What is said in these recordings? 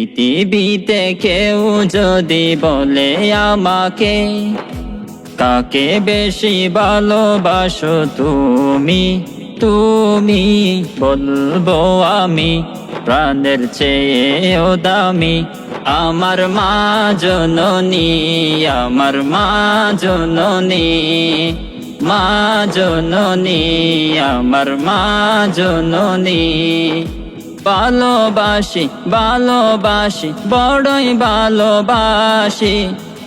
পৃথিবীতে কেউ যদি বলে আমাকে, কাকে বেশি ভালোবাসো তুমি? তুমি, বলব আমি, প্রাণের চেয়েও দামি। আমার মা জননী, আমার মা জননী মা জননী, আমার মা জননী। ভালোবাসি ভালোবাসি, বড়ই ভালোবাসি।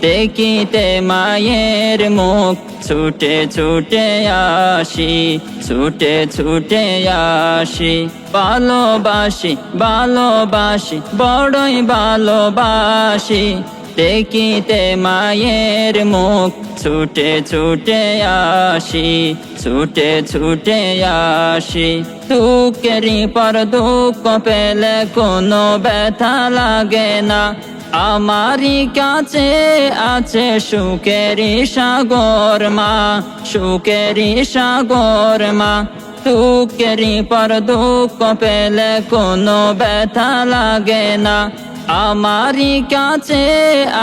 দেখিতে মায়ের মুখ ছুটে ছুটে আসি, ছুটে ছুটে আসি। ভালোবাসি ভালোবাসি, বড়ই ভালোবাসি। দেখিতে মায়ের মুখ, ছুটে ছুটে আসি, ছুটে ছুটে আসি। দুঃখেরই পর দুঃখ পেলে কোনো ব্যথা লাগে না। আমারই কাছে আছে সুখেরই সাগর মা, সুখেরই সাগর মা। দুঃখেরই পর দুঃখ পেলে কোনো ব্যথা লাগে না। আমারই কাছে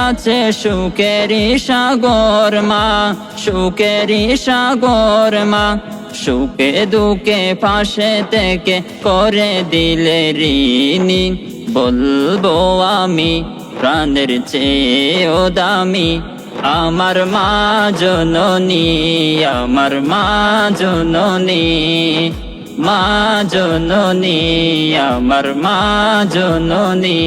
আছে সুখেরই সাগর মা, সুখেরই সাগর মা। সুখে দুঃখে পাশে থেকে করে দিলে ঋণী। বলব আমি প্রাণের চেয়েও দামি। আমার মা জননী, আমার মা জননী। মা জননী, আমার মা জননী।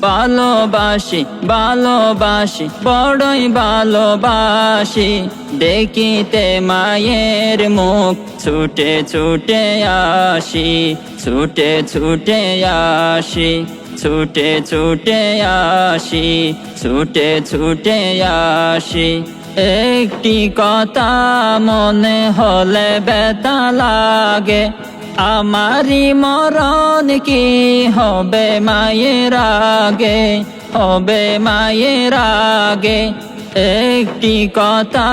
ভালোবাসি ভালোবাসি, বড়ই ভালোবাসি। দেখিতে মায়ের মুখ ছুটে ছুটে আসি, ছুটে ছুটে আসি, ছুটে ছুটে আসি, ছুটে ছুটে আসি। একটি কথা মনে হলে বেতা লাগে। আমারি মরণ কি হবে মায়ের আগে? হবে মায়ের আগে। একটি কথা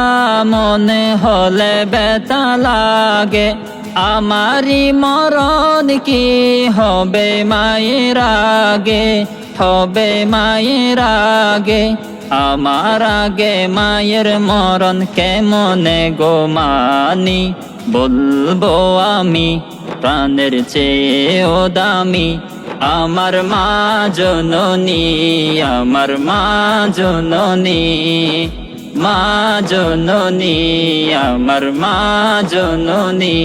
মনে হলে বেতা লাগে। আমারি মরণ কি হবে মায়ের আগে? হবে মায়ের আগে। আমার আগে মায়ের মরণ কেমনে গো মানি? বলব আমি, প্রাণের চেয়েও দামি। আমার মা জননী, আমার মা জননী। মা জননী, আমার মা জননী।